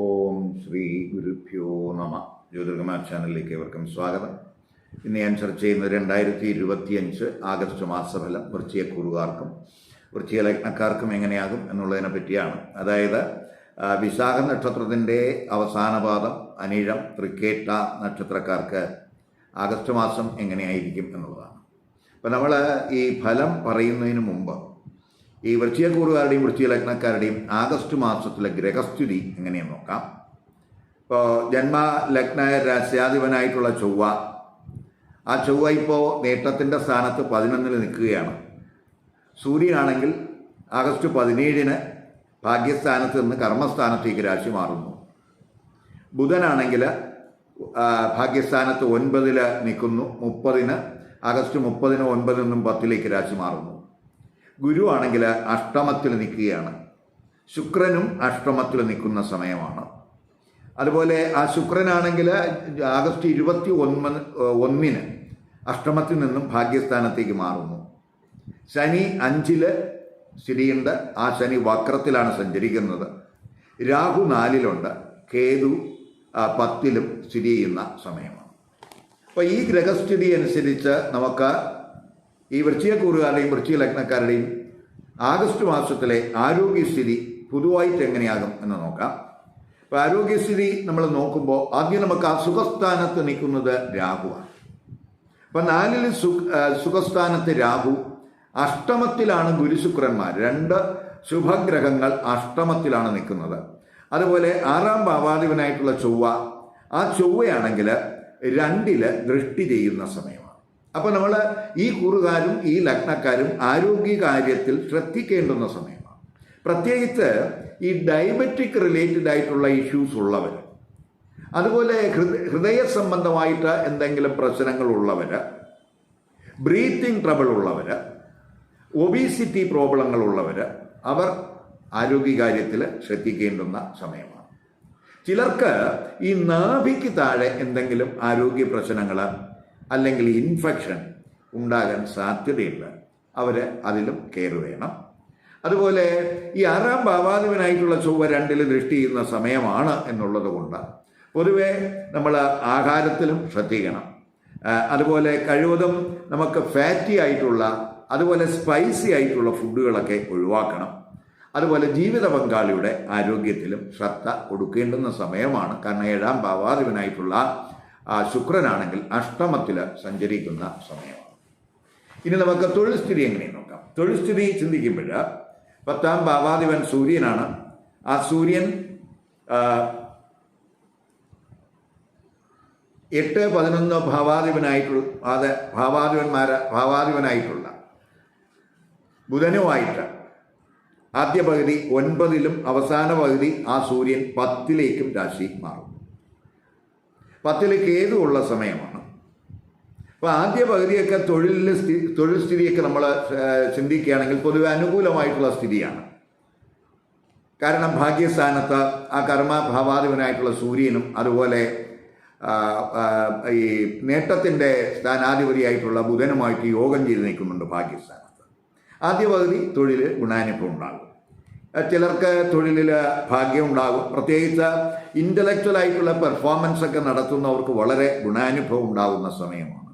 ഓം ശ്രീ ഗുരുഭ്യോ നമ. ജ്യോതിർഗമാർ ചാനലിലേക്ക് ഏവർക്കും സ്വാഗതം. ഇന്ന് ഞാൻ ചർച്ച ചെയ്യുന്നത് രണ്ടായിരത്തി ഇരുപത്തിയഞ്ച് ആഗസ്റ്റ് മാസഫലം വൃശ്ചികക്കുറുകാർക്കും വൃശ്ചിക ലഗ്നക്കാർക്കും എങ്ങനെയാകും എന്നുള്ളതിനെ പറ്റിയാണ്. അതായത് വിശാഖ നക്ഷത്രത്തിന്റെ അവസാന പാദം അനിഴം തൃക്കേട്ട നക്ഷത്രക്കാർക്ക് ആഗസ്റ്റ് മാസം എങ്ങനെയായിരിക്കും എന്നുള്ളതാണ്. അപ്പോൾ നമ്മൾ ഈ ഫലം പറയുന്നതിന് മുമ്പ് ഈ വൃശ്ചികക്കൂറുകാരുടെയും വൃത്തിയ ലഗ്നക്കാരുടെയും ആഗസ്റ്റ് മാസത്തിലെ ഗ്രഹസ്ഥിതി എങ്ങനെയെന്ന് നോക്കാം. ഇപ്പോൾ ജന്മ ലഗ്ന രാശ്യാധിപനായിട്ടുള്ള ചൊവ്വ. ആ ചൊവ്വ ഇപ്പോൾ നേട്ടത്തിന്റെ സ്ഥാനത്ത് പതിനൊന്നിൽ നിൽക്കുകയാണ്. സൂര്യനാണെങ്കിൽ ആഗസ്റ്റ് പതിനേഴിന് ഭാഗ്യസ്ഥാനത്ത് നിന്ന് കർമ്മസ്ഥാനത്തേക്ക് രാശി മാറുന്നു. ബുധനാണെങ്കിൽ ഭാഗ്യസ്ഥാനത്ത് ഒൻപതിൽ നിൽക്കുന്നു. മുപ്പതിന് ആഗസ്റ്റ് മുപ്പതിന് ഒൻപതിൽ നിന്നും പത്തിലേക്ക് രാശി മാറുന്നു. ഗുരു ആണെങ്കിൽ അഷ്ടമത്തിൽ നിൽക്കുകയാണ്. ശുക്രനും അഷ്ടമത്തിൽ നിൽക്കുന്ന സമയമാണ്. അതുപോലെ ആ ശുക്രനാണെങ്കിൽ ആഗസ്റ്റ് ഇരുപത്തി ഒന്ന് ഒന്നിന് അഷ്ടമത്തിൽ നിന്നും ഭാഗ്യസ്ഥാനത്തേക്ക് മാറുന്നു. ശനി അഞ്ചിൽ സ്ഥിതിയുണ്ട്. ആ ശനി വക്രത്തിലാണ് സഞ്ചരിക്കുന്നത്. രാഹു നാലിലുണ്ട്. കേതു പത്തിലും സ്ഥിതി ചെയ്യുന്ന സമയമാണ്. അപ്പോൾ ഈ ഗ്രഹസ്ഥിതി അനുസരിച്ച് നമുക്ക് ഈ വൃശ്ചികക്കൂറുകാരുടെയും വൃശ്ചിക ലഗ്നക്കാരുടെയും ആഗസ്റ്റ് മാസത്തിലെ ആരോഗ്യസ്ഥിതി പൊതുവായിട്ട് എങ്ങനെയാകും എന്ന് നോക്കാം. അപ്പോൾ ആരോഗ്യസ്ഥിതി നമ്മൾ നോക്കുമ്പോൾ ആദ്യം നമുക്ക് ആ സുഖസ്ഥാനത്ത് നിൽക്കുന്നത് രാഹുവാണ്. അപ്പം നാലിൽ സു സുഖസ്ഥാനത്ത് രാഹു അഷ്ടമത്തിലാണ് ഗുരുശുക്രന്മാർ രണ്ട് ശുഭഗ്രഹങ്ങൾ അഷ്ടമത്തിലാണ് നിൽക്കുന്നത്. അതുപോലെ ആറാം ഭാവാധിപനായിട്ടുള്ള ചൊവ്വ. ആ ചൊവ്വയാണെങ്കിൽ രണ്ടിൽ ദൃഷ്ടി ചെയ്യുന്ന സമയമാണ് അപ്പോൾ നമ്മൾ ഈ കൂറുകാരും ഈ ലഗ്നക്കാരും ആരോഗ്യകാര്യത്തിൽ ശ്രദ്ധിക്കേണ്ടുന്ന സമയമാണ്. പ്രത്യേകിച്ച് ഈ ഡയബറ്റിക് റിലേറ്റഡ് ആയിട്ടുള്ള ഇഷ്യൂസ് ഉള്ളവർ അതുപോലെ ഹൃദയ സംബന്ധമായിട്ട് എന്തെങ്കിലും പ്രശ്നങ്ങൾ ഉള്ളവർ ബ്രീത്തിങ് ട്രബിൾ ഉള്ളവർ ഒബീസിറ്റി പ്രോബ്ലങ്ങൾ ഉള്ളവർ അവർ ആരോഗ്യകാര്യത്തിൽ ശ്രദ്ധിക്കേണ്ടുന്ന സമയമാണ്. ചിലർക്ക് ഈ നാഭിക്ക് താഴെ എന്തെങ്കിലും ആരോഗ്യ പ്രശ്നങ്ങൾ അല്ലെങ്കിൽ ഇൻഫെക്ഷൻ ഉണ്ടാകാൻ സാധ്യതയുണ്ട് അവർ അതിലും കെയർ വേണം. അതുപോലെ ഈ ആറാം ഭാവാധിപനായിട്ടുള്ള ചൊവ്വ രണ്ടിൽ ദൃഷ്ടി ചെയ്യുന്ന സമയമാണ് എന്നുള്ളത് കൊണ്ട് പൊതുവെ നമ്മൾ ആഹാരത്തിലും ശ്രദ്ധിക്കണം. അതുപോലെ കഴിവതും നമുക്ക് ഫാറ്റി ആയിട്ടുള്ള അതുപോലെ സ്പൈസി ആയിട്ടുള്ള ഫുഡുകളൊക്കെ ഒഴിവാക്കണം. അതുപോലെ ജീവിത പങ്കാളിയുടെ ആരോഗ്യത്തിലും ശ്രദ്ധ കൊടുക്കേണ്ടുന്ന സമയമാണ്. കാരണം ഏഴാം ഭാവാധിപനായിട്ടുള്ള ആ ശുക്രനാണെങ്കിൽ അഷ്ടമത്തിൽ സഞ്ചരിക്കുന്ന സമയമാണ്. ഇനി നമുക്ക് തൊഴിൽ സ്ഥിതി എങ്ങനെ നോക്കാം? തൊഴിൽ സ്ഥിതി ചിന്തിക്കുമ്പോൾ പത്താം ഭാവാധിപൻ സൂര്യനാണ്. ആ സൂര്യൻ എട്ട് പതിനൊന്ന് ഭാവാധിപനായിട്ടുള്ള അതെ ഭാവാധിപന്മാര ഭാവാധിപനായിട്ടുള്ള ബുധനുമായിട്ട് ആദ്യ പകുതി ഒൻപതിലും അവസാന പകുതി ആ സൂര്യൻ പത്തിലേക്കും രാശി മാറും. പത്തിൽ ഉള്ള സമയമാണ്. അപ്പോൾ ആദ്യ പകുതിയൊക്കെ തൊഴിലിൽ സ്ഥി തൊഴിൽ സ്ഥിതിയൊക്കെ നമ്മൾ ചിന്തിക്കുകയാണെങ്കിൽ പൊതുവെ അനുകൂലമായിട്ടുള്ള സ്ഥിതിയാണ്. കാരണം ഭാഗ്യസ്ഥാനത്ത് ആ കർമ്മഭാവാധിപനായിട്ടുള്ള സൂര്യനും അതുപോലെ ഈ നേട്ടത്തിന്റെ സ്ഥാനാധിപതിയായിട്ടുള്ള ബുധനുമായിട്ട് യോഗം ചെയ്ത് നിൽക്കുന്നുണ്ട് ഭാഗ്യസ്ഥാനത്ത്. ആദ്യ പകുതി തൊഴിൽ ഗുണാനുഭവം ഉണ്ടാകും. ചിലർക്ക് തൊഴിലിൽ ഭാഗ്യം ഉണ്ടാകും പ്രത്യേകിച്ച് ഇന്റലക്ച്വൽ ആയിട്ടുള്ള പെർഫോമൻസ് ഒക്കെ നടത്തുന്നവർക്ക് വളരെ ഗുണാനുഭവം ഉണ്ടാകുന്ന സമയമാണ്.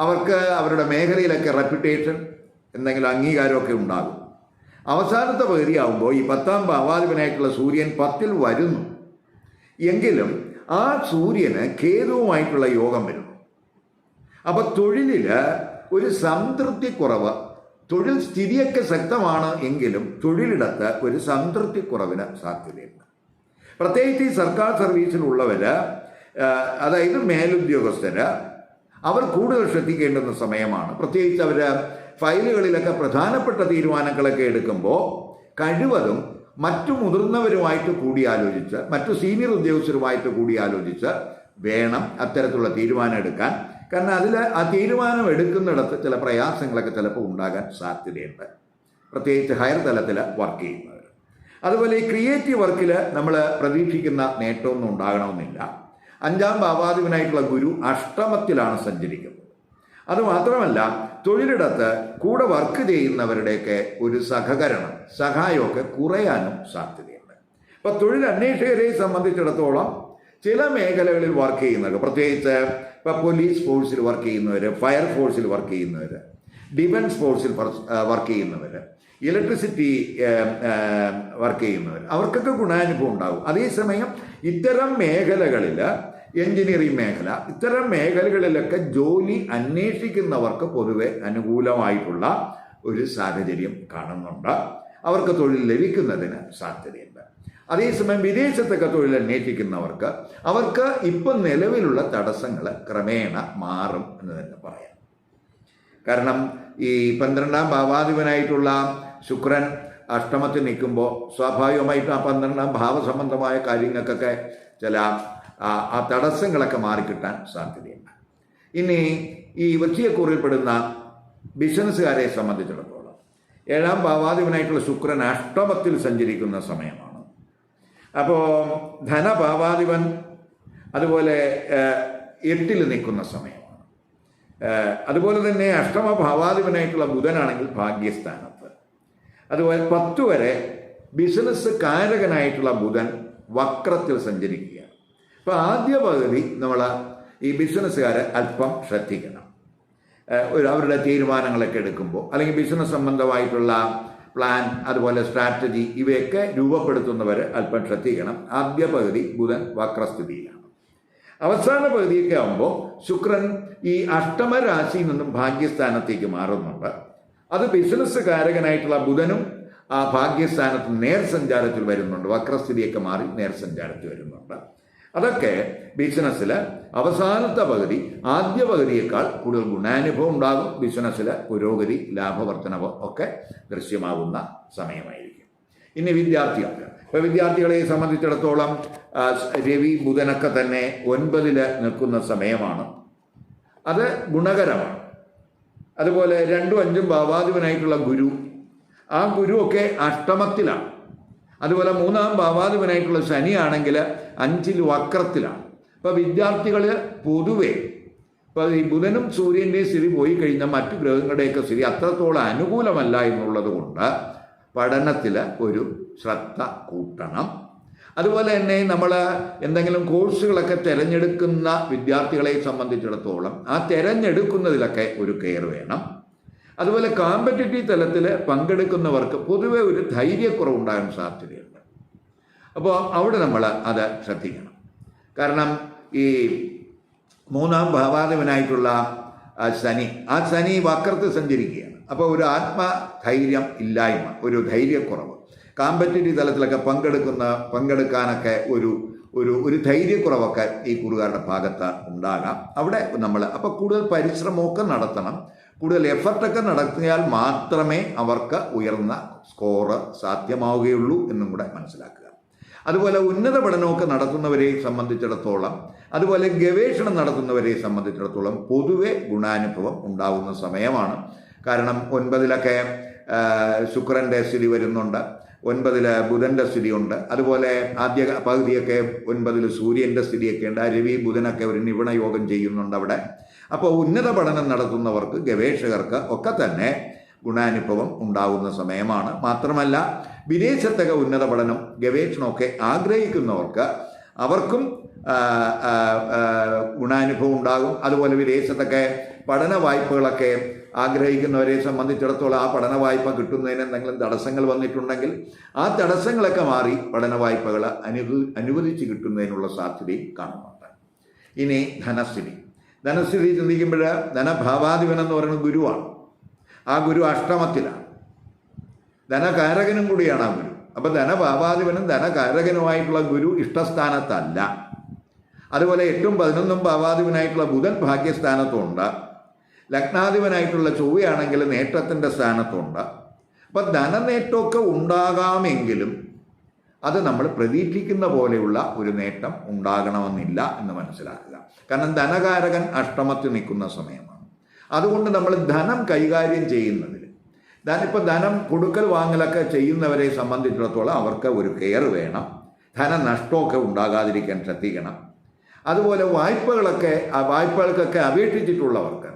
അവർക്ക് അവരുടെ മേഖലയിലൊക്കെ റെപ്യൂട്ടേഷൻ എന്തെങ്കിലും അംഗീകാരമൊക്കെ ഉണ്ടാകും. അവസാനത്തെ പകുതിയാകുമ്പോൾ ഈ പത്താം ഭാവാധിപനായിട്ടുള്ള സൂര്യൻ പത്തിൽ വരുന്നു. എങ്കിലും ആ സൂര്യന് കേതുവുമായിട്ടുള്ള യോഗം വരുന്നു. അപ്പോൾ തൊഴിലിൽ ഒരു സംതൃപ്തിക്കുറവ് തൊഴിൽ സ്ഥിതിയൊക്കെ ശക്തമാണ് എങ്കിലും തൊഴിലിടത്ത് ഒരു സംതൃപ്തി സംതൃപ്തിക്കുറവിന് സാധ്യതയുണ്ട്. പ്രത്യേകിച്ച് ഈ സർക്കാർ സർവീസിലുള്ളവര് ആ, അതായത് മേലുദ്യോഗസ്ഥര് അവർ കൂടുതൽ ശ്രദ്ധിക്കേണ്ടുന്ന സമയമാണ്. പ്രത്യേകിച്ച് അവർ ഫയലുകളിലൊക്കെ പ്രധാനപ്പെട്ട തീരുമാനങ്ങളൊക്കെ എടുക്കുമ്പോൾ കഴിവതും മറ്റു മുതിർന്നവരുമായിട്ട് കൂടിയാലോചിച്ച് മറ്റു സീനിയർ ഉദ്യോഗസ്ഥരുമായിട്ട് കൂടിയാലോചിച്ച് വേണം അത്തരത്തിലുള്ള തീരുമാനം എടുക്കാൻ. കാരണം അതിൽ ആ തീരുമാനം എടുക്കുന്നിടത്ത് ചില പ്രയാസങ്ങളൊക്കെ ചിലപ്പോൾ ഉണ്ടാകാൻ സാധ്യതയുണ്ട്. പ്രത്യേകിച്ച് ഹയർ തലത്തിൽ വർക്ക് ചെയ്യുന്നവർ അതുപോലെ ഈ ക്രിയേറ്റീവ് വർക്കിൽ നമ്മൾ പ്രതീക്ഷിക്കുന്ന നേട്ടമൊന്നും ഉണ്ടാകണമെന്നില്ല. അഞ്ചാം ഭാവാധിപനായിട്ടുള്ള ഗുരു അഷ്ടമത്തിലാണ് സഞ്ചരിക്കുന്നത്. അതുമാത്രമല്ല തൊഴിലിടത്ത് കൂടെ വർക്ക് ചെയ്യുന്നവരുടെയൊക്കെ ഒരു സഹകരണം സഹായമൊക്കെ കുറയാനും സാധ്യതയുണ്ട്. ഇപ്പം തൊഴിൽ അന്വേഷകരെ സംബന്ധിച്ചിടത്തോളം ചില മേഖലകളിൽ വർക്ക് ചെയ്യുന്നവർ പ്രത്യേകിച്ച് ഇപ്പൊ പോലീസ് ഫോഴ്സിൽ വർക്ക് ചെയ്യുന്നവർ ഫയർ ഫോഴ്സിൽ വർക്ക് ചെയ്യുന്നവർ ഡിഫൻസ് ഫോഴ്സിൽ വർക്ക് ചെയ്യുന്നവർ ഇലക്ട്രിസിറ്റി വർക്ക് ചെയ്യുന്നവർ അവർക്കൊക്കെ ഗുണാനുഭവം ഉണ്ടാകും അതേസമയം ഇത്തരം മേഖലകളിൽ എഞ്ചിനീയറിംഗ് മേഖല ഇത്തരം മേഖലകളിലൊക്കെ ജോലി അന്വേഷിക്കുന്നവർക്ക് പൊതുവെ അനുകൂലമായിട്ടുള്ള ഒരു സാഹചര്യം കാണുന്നുണ്ട്. അവർക്ക് തൊഴിൽ ലഭിക്കുന്നതിന് സാധ്യതയുണ്ട്. അതേസമയം വിദേശത്തൊക്കെ തൊഴിൽ അന്വേഷിക്കുന്നവർക്ക് അവർക്ക് ഇപ്പം നിലവിലുള്ള തടസ്സങ്ങൾ ക്രമേണ മാറും എന്ന് തന്നെ പറയാം. കാരണം ഈ പന്ത്രണ്ടാം ഭാവാധിപനായിട്ടുള്ള ശുക്രൻ അഷ്ടമത്തിൽ നിൽക്കുമ്പോൾ സ്വാഭാവികമായിട്ട് ആ പന്ത്രണ്ടാം ഭാവസംബന്ധമായ കാര്യങ്ങൾക്കൊക്കെ ചില ആ തടസ്സങ്ങളൊക്കെ മാറിക്കിട്ടാൻ സാധ്യതയുണ്ട്. ഇനി ഈ വൃശ്ചികക്കൂറിൽപ്പെടുന്ന ബിസിനസ്സുകാരെ സംബന്ധിച്ചിടത്തോളം ഏഴാം ഭാവാധിപനായിട്ടുള്ള ശുക്രൻ അഷ്ടമത്തിൽ സഞ്ചരിക്കുന്ന സമയമാണ്. അപ്പോൾ ധനഭാവാധിപൻ അതുപോലെ എട്ടിൽ നിൽക്കുന്ന സമയം. അതുപോലെ തന്നെ അഷ്ടമ ഭാവാധിപനായിട്ടുള്ള ബുധനാണെങ്കിൽ ഭാഗ്യസ്ഥാനത്ത്. അതുപോലെ പത്ത് വരെ ബിസിനസ് കാരകനായിട്ടുള്ള ബുധൻ വക്രത്തിൽ സഞ്ചരിക്കുകയാണ്. അപ്പോൾ ആദ്യ പകുതി നമ്മൾ ഈ ബിസിനസ്സുകാരെ അല്പം ശ്രദ്ധിക്കണം. അവരുടെ തീരുമാനങ്ങളൊക്കെ എടുക്കുമ്പോൾ അല്ലെങ്കിൽ ബിസിനസ് സംബന്ധമായിട്ടുള്ള പ്ലാൻ അതുപോലെ സ്ട്രാറ്റജി ഇവയൊക്കെ രൂപപ്പെടുത്തുന്നവർ അല്പം ശ്രദ്ധിക്കണം ആദ്യ പകുതി ബുധൻ വക്രസ്ഥിതിയിലാണ്. അവസാന പകുതിയൊക്കെ ആകുമ്പോൾ ശുക്രൻ ഈ അഷ്ടമ രാശിയിൽ നിന്നും ഭാഗ്യസ്ഥാനത്തേക്ക് മാറുന്നുണ്ട്. അത് ബിസിനസ് കാരകനായിട്ടുള്ള ബുധനും ആ ഭാഗ്യസ്ഥാനത്ത് നേർസഞ്ചാരത്തിൽ വരുന്നുണ്ട്. വക്രസ്ഥിതിയൊക്കെ മാറി നേർസഞ്ചാരത്തിൽ വരുന്നുണ്ട്. അതൊക്കെ ബിസിനസ്സിൽ അവസാനത്തെ പകുതി ആദ്യ പകുതിയേക്കാൾ കൂടുതൽ ഗുണാനുഭവം ഉണ്ടാകും. ബിസിനസ്സിൽ പുരോഗതി ലാഭവർദ്ധനവ് ഒക്കെ ദൃശ്യമാകുന്ന സമയമായിരിക്കും. ഇനി വിദ്യാർത്ഥികൾക്ക്. ഇപ്പോൾ വിദ്യാർത്ഥികളെ സംബന്ധിച്ചിടത്തോളം രവി ബുധനൊക്കെ തന്നെ ഒൻപതിൽ നിൽക്കുന്ന സമയമാണ്. അത് ഗുണകരമാണ്. അതുപോലെ രണ്ടും അഞ്ചും ഭാവാധിപനായിട്ടുള്ള ഗുരു. ആ ഗുരുവൊക്കെ അഷ്ടമത്തിലാണ്. അതുപോലെ മൂന്നാം ഭാവാധിപനായിട്ടുള്ള ശനിയാണെങ്കിൽ അഞ്ചിൽ വക്രത്തിലാണ്. അപ്പോൾ വിദ്യാർത്ഥികൾ പൊതുവേ ഇപ്പോൾ ഈ ബുധനും സൂര്യന്റെയും സ്ഥിതി പോയി കഴിഞ്ഞാൽ മറ്റു ഗ്രഹങ്ങളുടെയൊക്കെ സ്ഥിതി അത്രത്തോളം അനുകൂലമല്ല എന്നുള്ളത് കൊണ്ട് പഠനത്തിൽ ഒരു ശ്രദ്ധ കൂട്ടണം. അതുപോലെ തന്നെ നമ്മൾ എന്തെങ്കിലും കോഴ്സുകളൊക്കെ തിരഞ്ഞെടുക്കുന്ന വിദ്യാർത്ഥികളെ സംബന്ധിച്ചിടത്തോളം ആ തിരഞ്ഞെടുക്കുന്നതിലൊക്കെ ഒരു കെയർ വേണം. അതുപോലെ കോമ്പറ്റേറ്റീവ് തലത്തിൽ പങ്കെടുക്കുന്നവർക്ക് പൊതുവെ ഒരു ധൈര്യക്കുറവുണ്ടാകാൻ സാധ്യതയുണ്ട്. അപ്പോൾ അവിടെ നമ്മൾ അത് ശ്രദ്ധിക്കണം. കാരണം ഈ മൂന്നാം ഭാവാധിപനായിട്ടുള്ള ശനി ആ ശനി വക്രത്ത് സഞ്ചരിക്കുകയാണ്. അപ്പോൾ ഒരു ആത്മധൈര്യം ഇല്ലായ്മ ഒരു ധൈര്യക്കുറവ്. കാമ്പറ്റേറ്റീവ് തലത്തിലൊക്കെ പങ്കെടുക്കുന്ന പങ്കെടുക്കാനൊക്കെ ഒരു ഒരു ഒരു ധൈര്യക്കുറവൊക്കെ ഈ കുറുകാരുടെ ഭാഗത്ത് ഉണ്ടാകാം. അവിടെ നമ്മൾ അപ്പോൾ കൂടുതൽ പരിശ്രമമൊക്കെ നടത്തണം. കൂടുതൽ എഫർട്ടൊക്കെ നടത്തിയാൽ മാത്രമേ അവർക്ക് ഉയർന്ന സ്കോറ് സാധ്യമാവുകയുള്ളൂ എന്നും കൂടെ മനസ്സിലാക്കുക. അതുപോലെ ഉന്നത പഠനമൊക്കെ നടത്തുന്നവരെ സംബന്ധിച്ചിടത്തോളം അതുപോലെ ഗവേഷണം നടത്തുന്നവരെ സംബന്ധിച്ചിടത്തോളം പൊതുവെ ഗുണാനുഭവം ഉണ്ടാകുന്ന സമയമാണ്. കാരണം ഒൻപതിലൊക്കെ ശുക്രന്റെ സ്ഥിതി വരുന്നുണ്ട് ഒൻപതിൽ ബുധന്റെ സ്ഥിതിയുണ്ട് അതുപോലെ ആദ്യ പകുതിയൊക്കെ ഒൻപതിൽ സൂര്യന്റെ സ്ഥിതിയൊക്കെ ഉണ്ട്. രവി ബുധനൊക്കെ ഒരു നിപുണ യോഗം ചെയ്യുന്നുണ്ട് അവിടെ. അപ്പോൾ ഉന്നത പഠനം നടത്തുന്നവർക്ക് ഗവേഷകർക്ക് ഒക്കെ തന്നെ ഗുണാനുഭവം ഉണ്ടാകുന്ന സമയമാണ്. മാത്രമല്ല വിദേശത്തൊക്കെ ഉന്നത പഠനം ഗവേഷണമൊക്കെ ആഗ്രഹിക്കുന്നവർക്ക് അവർക്കും ഗുണാനുഭവം ഉണ്ടാകും. അതുപോലെ വിദേശത്തൊക്കെ പഠന വായ്പകളൊക്കെ ആഗ്രഹിക്കുന്നവരെ സംബന്ധിച്ചിടത്തോളം ആ പഠന വായ്പ കിട്ടുന്നതിന് എന്തെങ്കിലും തടസ്സങ്ങൾ വന്നിട്ടുണ്ടെങ്കിൽ ആ തടസ്സങ്ങളൊക്കെ മാറി പഠന വായ്പകൾ അനുവ അനുവദിച്ച് കിട്ടുന്നതിനുള്ള സാധ്യതയും കാണുന്നുണ്ട്. ഇനി ധനസ്ഥിതി. ധനസ്ഥിതി ചിന്തിക്കുമ്പോൾ ധനഭാവാധിപൻ എന്ന് പറയുന്നത് ഗുരുവാണ്. ആ ഗുരു അഷ്ടമത്തിലാണ്. ധനകാരകനും കൂടിയാണ് ആ ഗുരു. അപ്പം ധനഭാവാധിപനും ധനകാരകനുമായിട്ടുള്ള ഗുരു ഇഷ്ടസ്ഥാനത്തല്ല. അതുപോലെ എട്ടും പതിനൊന്നും ഭാവാധിപനായിട്ടുള്ള ബുധൻ ഭാഗ്യസ്ഥാനത്തുണ്ട്. ലഗ്നാധിപനായിട്ടുള്ള ചൊവ്വയാണെങ്കിൽ നേട്ടത്തിന്റെ സ്ഥാനത്തുണ്ട്. അപ്പം ധനനേട്ടമൊക്കെ ഉണ്ടാകാമെങ്കിലും അത് നമ്മൾ പ്രതീക്ഷിക്കുന്ന പോലെയുള്ള ഒരു നേട്ടം ഉണ്ടാകണമെന്നില്ല എന്ന് മനസ്സിലാക്കുക. കാരണം ധനകാരകൻ അഷ്ടമത്തിൽ നിൽക്കുന്ന സമയമാണ്. അതുകൊണ്ട് നമ്മൾ ധനം കൈകാര്യം ചെയ്യുന്നതിൽ ധനിപ്പോൾ ധനം കൊടുക്കൽ വാങ്ങലൊക്കെ ചെയ്യുന്നവരെ സംബന്ധിച്ചിടത്തോളം അവർക്ക് ഒരു കെയർ വേണം ധനനഷ്ടമൊക്കെ ഉണ്ടാകാതിരിക്കാൻ ശ്രദ്ധിക്കണം. അതുപോലെ വായ്പകളൊക്കെ ആ വായ്പകൾക്കൊക്കെ അപേക്ഷിച്ചിട്ടുള്ളവർക്ക്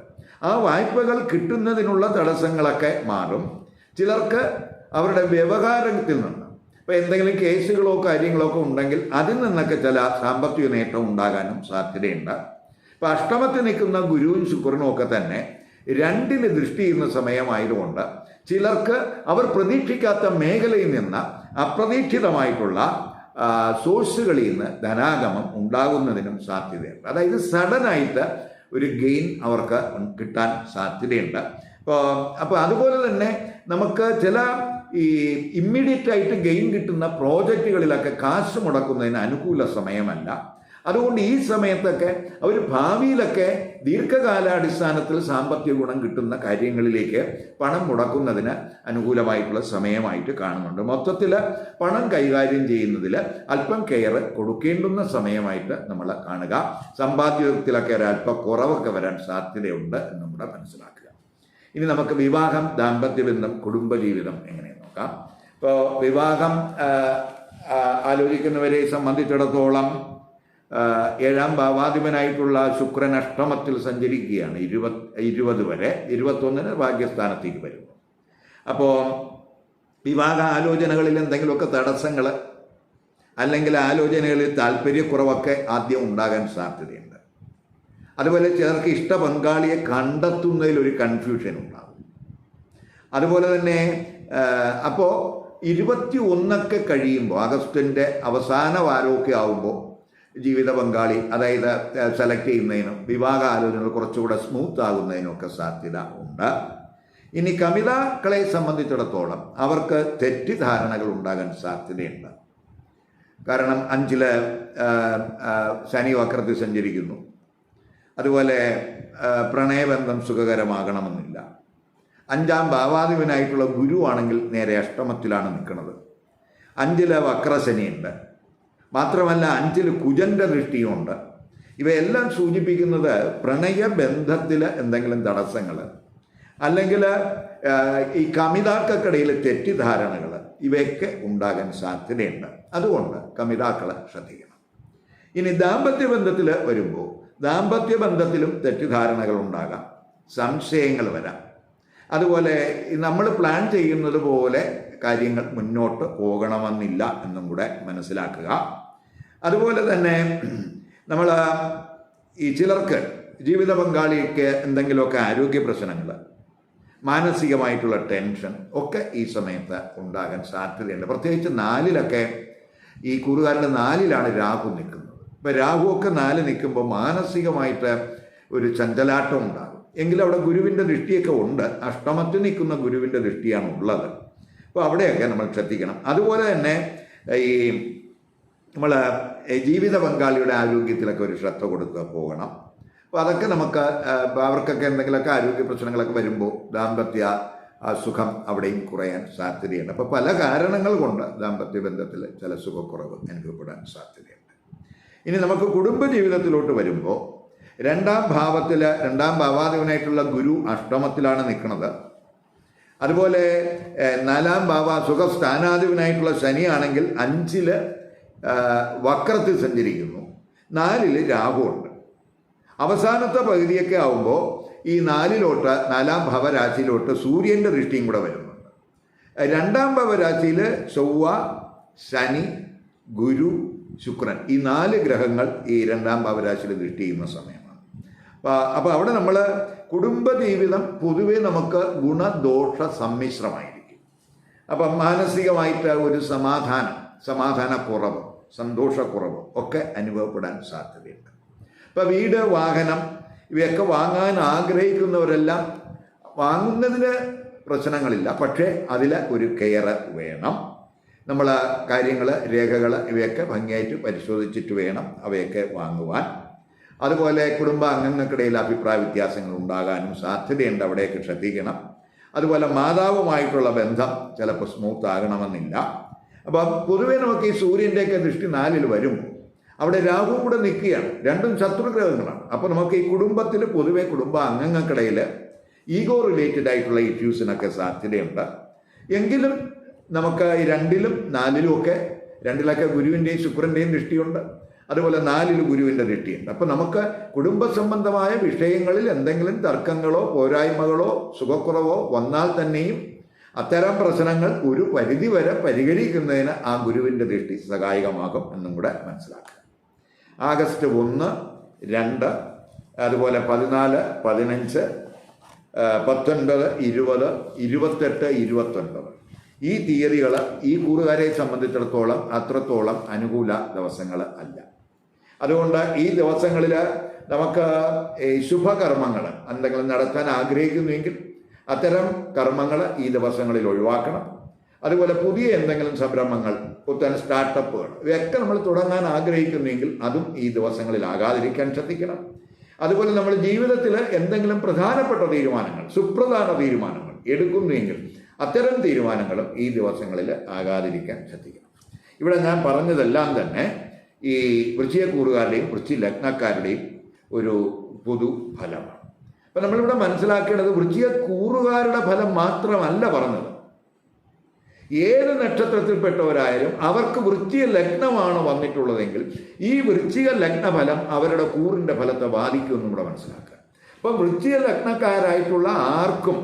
ആ വായ്പകൾ കിട്ടുന്നതിനുള്ള തടസ്സങ്ങളൊക്കെ മാറും. ചിലർക്ക് അവരുടെ വ്യവഹാരത്തിൽ നിന്ന് അപ്പോൾ എന്തെങ്കിലും കേസുകളോ കാര്യങ്ങളോ ഒക്കെ ഉണ്ടെങ്കിൽ അതിൽ നിന്നൊക്കെ ചില സാമ്പത്തിക നേട്ടം ഉണ്ടാകാനും സാധ്യതയുണ്ട്. അപ്പോൾ അഷ്ടമത്തിൽ നിൽക്കുന്ന ഗുരുവും ശുക്രനും ഒക്കെ തന്നെ രണ്ടിന് ദൃഷ്ടി ചെയ്യുന്ന സമയമായതുകൊണ്ട് ചിലർക്ക് അവർ പ്രതീക്ഷിക്കാത്ത മേഖലയിൽ നിന്ന് അപ്രതീക്ഷിതമായിട്ടുള്ള സോഴ്സുകളിൽ നിന്ന് ധനാഗമം ഉണ്ടാകുന്നതിനും സാധ്യതയുണ്ട്. അതായത് സഡനായിട്ട് ഒരു ഗെയിൻ അവർക്ക് കിട്ടാൻ സാധ്യതയുണ്ട്. അപ്പോൾ അപ്പോൾ അതുപോലെ തന്നെ നമുക്ക് ചില ഈ ഇമ്മീഡിയറ്റ് ആയിട്ട് ഗെയിൻ കിട്ടുന്ന പ്രോജക്റ്റുകളിലൊക്കെ കാശ് മുടക്കുന്നതിന് അനുകൂല സമയമല്ല. അതുകൊണ്ട് ഈ സമയത്തൊക്കെ അവർ ഭാവിയിലൊക്കെ ദീർഘകാലാടിസ്ഥാനത്തിൽ സാമ്പത്തിക ഗുണം കിട്ടുന്ന കാര്യങ്ങളിലേക്ക് പണം മുടക്കുന്നതിന് അനുകൂലമായിട്ടുള്ള സമയമായിട്ട് കാണുന്നുണ്ട്. മൊത്തത്തിൽ പണം കൈകാര്യം ചെയ്യുന്നതിൽ അല്പം കെയർ കൊടുക്കേണ്ടുന്ന സമയമായിട്ട് നമ്മൾ കാണുക. സമ്പാദ്യത്തിലൊക്കെ ഒരല്പം കുറവൊക്കെ വരാൻ സാധ്യതയുണ്ട് എന്ന് കൂടെ മനസ്സിലാക്കുക. ഇനി നമുക്ക് വിവാഹം ദാമ്പത്യബന്ധം കുടുംബജീവിതം എങ്ങനെ നോക്കാം. ഇപ്പോൾ വിവാഹം ആലോചിക്കുന്നവരെ സംബന്ധിച്ചിടത്തോളം ഏഴാം ഭാവാധിപനായിട്ടുള്ള ശുക്രൻ അഷ്ടമത്തിൽ സഞ്ചരിക്കുകയാണ്. ഇരുപത് ഇരുപത് വരെ ഇരുപത്തൊന്നിന് ഭാഗ്യസ്ഥാനത്തേക്ക് വരുന്നു. അപ്പോൾ വിവാഹ ആലോചനകളിൽ എന്തെങ്കിലുമൊക്കെ തടസ്സങ്ങൾ അല്ലെങ്കിൽ ആലോചനകളിൽ താല്പര്യക്കുറവൊക്കെ ആദ്യം ഉണ്ടാകാൻ സാധ്യതയുണ്ട്. അതുപോലെ ചിലർക്ക് ഇഷ്ട പങ്കാളിയെ കണ്ടെത്തുന്നതിൽ ഒരു കൺഫ്യൂഷൻ ഉണ്ടാകും. അതുപോലെ തന്നെ അപ്പോൾ ഇരുപത്തി ഒന്നൊക്കെ കഴിയുമ്പോൾ ആഗസ്റ്റിന്റെ അവസാന വാരമൊക്കെ ആകുമ്പോൾ ജീവിത പങ്കാളി അതായത് സെലക്ട് ചെയ്യുന്നതിനും വിവാഹ ആലോചനകൾ കുറച്ചുകൂടെ സ്മൂത്ത് ആകുന്നതിനുമൊക്കെ സാധ്യത ഉണ്ട്. ഇനി കമിതാക്കളെ സംബന്ധിച്ചിടത്തോളം അവർക്ക് തെറ്റിദ്ധാരണകൾ ഉണ്ടാകാൻ സാധ്യതയുണ്ട്. കാരണം ആ, ശനി വക്രത്തിൽ സഞ്ചരിക്കുന്നു. അതുപോലെ പ്രണയബന്ധം സുഖകരമാകണമെന്നില്ല. അഞ്ചാം ഭാവാധിപനായിട്ടുള്ള ഗുരുവാണെങ്കിൽ നേരെ അഷ്ടമത്തിലാണ് നിൽക്കുന്നത്. അഞ്ചിൽ വക്രശനിയുണ്ട്. മാത്രമല്ല അഞ്ചിൽ കുജന്റെ ദൃഷ്ടിയുമുണ്ട്. ഇവയെല്ലാം സൂചിപ്പിക്കുന്നത് പ്രണയബന്ധത്തിൽ എന്തെങ്കിലും തടസ്സങ്ങൾ അല്ലെങ്കിൽ ഈ കമിതാക്കൾക്കിടയിൽ തെറ്റിദ്ധാരണകൾ ഇവയൊക്കെ ഉണ്ടാകാൻ സാധ്യതയുണ്ട്. അതുകൊണ്ട് കമിതാക്കളെ ശ്രദ്ധിക്കണം. ഇനി ദാമ്പത്യ ബന്ധത്തിൽ വരുമ്പോൾ ദാമ്പത്യ ബന്ധത്തിലും തെറ്റിദ്ധാരണകൾ ഉണ്ടാകാം. സംശയങ്ങൾ വരാം. അതുപോലെ നമ്മൾ പ്ലാൻ ചെയ്യുന്നത് പോലെ കാര്യങ്ങൾ മുന്നോട്ട് പോകണമെന്നില്ല എന്നും കൂടെ മനസ്സിലാക്കുക. അതുപോലെ തന്നെ നമ്മൾ ഈ ചിലർക്ക് ജീവിത പങ്കാളിക്ക് എന്തെങ്കിലുമൊക്കെ ആരോഗ്യ പ്രശ്നങ്ങൾ മാനസികമായിട്ടുള്ള ടെൻഷൻ ഒക്കെ ഈ സമയത്ത് ഉണ്ടാകാൻ സാധ്യതയുണ്ട്. പ്രത്യേകിച്ച് നാലിലൊക്കെ ഈ കൂറുകാരുടെ നാലിലാണ് രാഹു നിൽക്കുന്നത്. ഇപ്പം രാഹുവൊക്കെ നാല് നിൽക്കുമ്പോൾ മാനസികമായിട്ട് ഒരു ചഞ്ചലാട്ടം ഉണ്ടാകും. എങ്കിലും അവിടെ ഗുരുവിന്റെ ദൃഷ്ടിയൊക്കെ ഉണ്ട്. അഷ്ടമത്തിൽ നിൽക്കുന്ന ഗുരുവിന്റെ ദൃഷ്ടിയാണ് ഉള്ളത്. അപ്പോൾ അവിടെയൊക്കെ നമ്മൾ ശ്രദ്ധിക്കണം. അതുപോലെ തന്നെ ഈ നമ്മൾ ജീവിത പങ്കാളിയുടെ ആരോഗ്യത്തിലൊക്കെ ഒരു ശ്രദ്ധ കൊടുക്കുക പോകണം. അപ്പോൾ അതൊക്കെ നമുക്ക് അവർക്കൊക്കെ എന്തെങ്കിലുമൊക്കെ ആരോഗ്യ പ്രശ്നങ്ങളൊക്കെ വരുമ്പോൾ ദാമ്പത്യ സുഖം അവിടെയും കുറയാൻ സാധ്യതയുണ്ട്. അപ്പോൾ പല കാരണങ്ങൾ കൊണ്ട് ദാമ്പത്യ ബന്ധത്തിൽ ചില സുഖക്കുറവ് അനുഭവപ്പെടാൻ സാധ്യതയുണ്ട്. ഇനി നമുക്ക് കുടുംബ ജീവിതത്തിലോട്ട് വരുമ്പോൾ രണ്ടാം ഭാവത്തിൽ രണ്ടാം ഭാവാധിപനായിട്ടുള്ള ഗുരു അഷ്ടമത്തിലാണ് നിൽക്കുന്നത്. അതുപോലെ നാലാം ഭാവ സുഖസ്ഥാനാധിപനായിട്ടുള്ള ശനിയാണെങ്കിൽ അഞ്ചിൽ വക്രത്തിൽ സഞ്ചരിക്കുന്നു. നാലിൽ രാഹുണ്ട് അവസാനത്തെ പകുതിയൊക്കെ ആവുമ്പോൾ ഈ നാലിലോട്ട് നാലാം ഭവരാശിയിലോട്ട് സൂര്യന്റെ ദൃഷ്ടിയും കൂടെ വരുന്നുണ്ട്. രണ്ടാം ഭവരാശിയിൽ ചൊവ്വ ശനി ഗുരു ശുക്രൻ ഈ നാല് ഗ്രഹങ്ങൾ ഈ രണ്ടാം ഭാവരാശിയിൽ ദൃഷ്ടി ചെയ്യുന്ന സമയമാണ് അപ്പോൾ അവിടെ നമ്മൾ കുടുംബജീവിതം പൊതുവേ നമുക്ക് ഗുണദോഷ സമ്മിശ്രമായിരിക്കും അപ്പം മാനസികമായിട്ട് ഒരു സമാധാനം സമാധാനക്കുറവ് സന്തോഷക്കുറവ് ഒക്കെ അനുഭവപ്പെടാൻ സാധ്യതയുണ്ട്. ഇപ്പം വീട് വാഹനം ഇവയൊക്കെ വാങ്ങാൻ ആഗ്രഹിക്കുന്നവരെല്ലാം വാങ്ങുന്നതിന് പ്രശ്നങ്ങളില്ല. പക്ഷേ അതിൽ ഒരു കെയർ വേണം. നമ്മൾ കാര്യങ്ങൾ രേഖകൾ ഇവയൊക്കെ ഭംഗിയായിട്ട് പരിശോധിച്ചിട്ട് വേണം അവയൊക്കെ വാങ്ങുവാൻ. അതുപോലെ കുടുംബ അംഗങ്ങൾക്കിടയിൽ അഭിപ്രായ വ്യത്യാസങ്ങൾ ഉണ്ടാകാനും സാധ്യതയുണ്ട്. അവിടെയൊക്കെ ശ്രദ്ധിക്കണം. അതുപോലെ മാതാവുമായിട്ടുള്ള ബന്ധം ചിലപ്പോൾ സ്മൂത്ത് ആകണമെന്നില്ല. അപ്പം പൊതുവേ നമുക്ക് ഈ സൂര്യന്റെയൊക്കെ ദൃഷ്ടി നാലിൽ വരും. അവിടെ രാഹു കൂടെ നിൽക്കുകയാണ്. രണ്ടും ശത്രുഗ്രഹങ്ങളാണ് അപ്പോൾ നമുക്ക് ഈ കുടുംബത്തിൽ പൊതുവെ കുടുംബ അംഗങ്ങൾക്കിടയിൽ ഈഗോ റിലേറ്റഡ് ആയിട്ടുള്ള ഇഷ്യൂസിനൊക്കെ സാധ്യതയുണ്ട്. എങ്കിലും നമുക്ക് ഈ രണ്ടിലും നാലിലും ഒക്കെ രണ്ടിലൊക്കെ ഗുരുവിന്റെയും ശുക്രന്റെയും ദൃഷ്ടിയുണ്ട്. അതുപോലെ നാലിൽ ഗുരുവിന്റെ ദൃഷ്ടിയുണ്ട് അപ്പോൾ നമുക്ക് കുടുംബ സംബന്ധമായ വിഷയങ്ങളിൽ എന്തെങ്കിലും തർക്കങ്ങളോ പോരായ്മകളോ സുഖക്കുറവോ വന്നാൽ തന്നെയും അത്തരം പ്രശ്നങ്ങൾ ഒരു പരിധി വരെ പരിഹരിക്കുന്നതിന് ആ ഗുരുവിന്റെ ദൃഷ്ടി സഹായകമാകും എന്നും കൂടെ മനസ്സിലാക്കുക. ആഗസ്റ്റ് ഒന്ന് രണ്ട് അതുപോലെ പതിനാല് പതിനഞ്ച് പത്തൊൻപത് ഇരുപത് ഇരുപത്തെട്ട് ഇരുപത്തൊൻപത്. ഈ തീയതികൾ ഈ കൂറുകാരെ സംബന്ധിച്ചിടത്തോളം അത്രത്തോളം അനുകൂല ദിവസങ്ങൾ അല്ല. അതുകൊണ്ട് ഈ ദിവസങ്ങളിൽ നമുക്ക് ഈ ശുഭകർമ്മങ്ങൾ എന്തെങ്കിലും നടത്താൻ ആഗ്രഹിക്കുന്നുവെങ്കിൽ അത്തരം കർമ്മങ്ങൾ ഈ ദിവസങ്ങളിൽ ഒഴിവാക്കണം. അതുപോലെ പുതിയ എന്തെങ്കിലും സംരംഭങ്ങൾ പുത്തൻ സ്റ്റാർട്ടപ്പുകൾ ഇവയൊക്കെ നമ്മൾ തുടങ്ങാൻ ആഗ്രഹിക്കുന്നുവെങ്കിൽ അതും ഈ ദിവസങ്ങളിൽ ആകാതിരിക്കാൻ ശ്രദ്ധിക്കണം. അതുപോലെ നമ്മൾ ജീവിതത്തിൽ എന്തെങ്കിലും പ്രധാനപ്പെട്ട തീരുമാനങ്ങൾ സുപ്രധാന തീരുമാനങ്ങൾ എടുക്കുന്നുവെങ്കിൽ അത്തരം തീരുമാനങ്ങളും ഈ ദിവസങ്ങളിൽ ആകാതിരിക്കാൻ ശ്രദ്ധിക്കണം. ഇവിടെ ഞാൻ പറഞ്ഞതെല്ലാം തന്നെ ഈ വൃശ്ചികക്കൂറുകാരുടെയും വൃശ്ചി ലഗ്നക്കാരുടെയും ഒരു പൊതു ഫലമാണ്. അപ്പം നമ്മളിവിടെ മനസ്സിലാക്കേണ്ടത് വൃശ്ചികക്കൂറുകാരുടെ ഫലം മാത്രമല്ല പറഞ്ഞത്. ഏത് നക്ഷത്രത്തിൽപ്പെട്ടവരായാലും അവർക്ക് വൃശ്ചിക ലഗ്നമാണ് വന്നിട്ടുള്ളതെങ്കിൽ ഈ വൃശ്ചിക ലഗ്നഫലം അവരുടെ കൂറിന്റെ ഫലത്തെ ബാധിക്കുമെന്നും ഇവിടെ മനസ്സിലാക്കുക. അപ്പം വൃശ്ചിക ലഗ്നക്കാരായിട്ടുള്ള ആർക്കും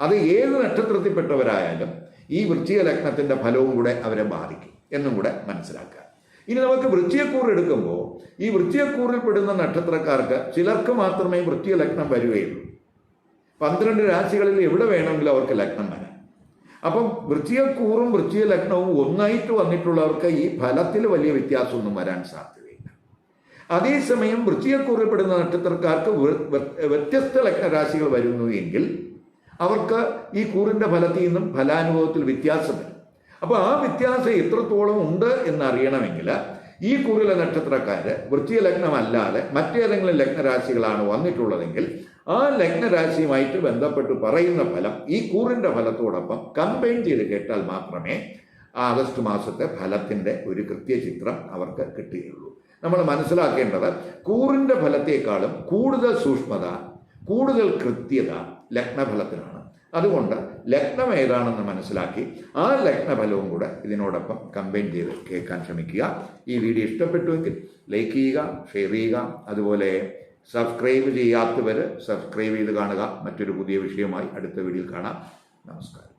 അത് ഏത് നക്ഷത്രത്തിൽപ്പെട്ടവരായാലും ഈ വൃശ്ചിക ലഗ്നത്തിന്റെ ഫലവും കൂടെ അവരെ ബാധിക്കും എന്നും കൂടെ മനസ്സിലാക്കുക. ഇനി നമുക്ക് വൃത്തിയക്കൂർ എടുക്കുമ്പോൾ ഈ വൃത്തിയക്കൂറിൽ പെടുന്ന നക്ഷത്രക്കാർക്ക് ചിലർക്ക് മാത്രമേ വൃത്തിയ ലഗ്നം വരികയുള്ളൂ. പന്ത്രണ്ട് രാശികളിൽ എവിടെ വേണമെങ്കിലും അവർക്ക് ലഗ്നം വരാം. അപ്പം വൃത്തിയക്കൂറും വൃത്തിയ ലഗ്നവും ഒന്നായിട്ട് വന്നിട്ടുള്ളവർക്ക് ഈ ഫലത്തിൽ വലിയ വ്യത്യാസമൊന്നും വരാൻ സാധ്യതയില്ല. അതേസമയം വൃത്തിയക്കൂറിൽ പെടുന്ന നക്ഷത്രക്കാർക്ക് വ്യ- വ്യ- വ്യത്യസ്ത ലഗ്നരാശികൾ വരുന്നു എങ്കിൽ അവർക്ക് ഈ കൂറിന്റെ ഫലത്തിൽ നിന്നും ഫലാനുഭവത്തിൽ വ്യത്യാസം അപ്പോൾ ആ വ്യത്യാസം എത്രത്തോളം ഉണ്ട് എന്നറിയണമെങ്കിൽ ഈ കുറില നക്ഷത്രക്കാർ വൃത്തിയ ലഗ്നമല്ലാതെ മറ്റേതെങ്കിലും ലഗ്നരാശികളാണ് വന്നിട്ടുള്ളതെങ്കിൽ ആ ലഗ്നരാശിയുമായിട്ട് ബന്ധപ്പെട്ട് പറയുന്ന ഫലം ഈ കൂറിന്റെ ഫലത്തോടൊപ്പം കമ്പൈൻ ചെയ്ത് കേട്ടാൽ മാത്രമേ ആഗസ്റ്റ് മാസത്തെ ഫലത്തിന്റെ ഒരു കൃത്യ ചിത്രം അവർക്ക് കിട്ടുകയുള്ളൂ. നമ്മൾ മനസ്സിലാക്കേണ്ടത് കൂറിന്റെ ഫലത്തേക്കാളും കൂടുതൽ സൂക്ഷ്മത കൂടുതൽ കൃത്യത ലഗ്നഫലത്തിനാണ്. അതുകൊണ്ട് ലഗ്നം ഏതാണെന്ന് മനസ്സിലാക്കി ആ ലഗ്നഫലവും കൂടെ ഇതിനോടൊപ്പം കമ്പൈൻ ചെയ്ത് കേൾക്കാൻ ശ്രമിക്കുക. ഈ വീഡിയോ ഇഷ്ടപ്പെട്ടുവെങ്കിൽ ലൈക്ക് ചെയ്യുക ഷെയർ ചെയ്യുക. അതുപോലെ സബ്സ്ക്രൈബ് ചെയ്യാത്തവർ സബ്സ്ക്രൈബ് ചെയ്ത് കാണുക. മറ്റൊരു പുതിയ വിഷയമായി അടുത്ത വീഡിയോയിൽ കാണാം. നമസ്കാരം.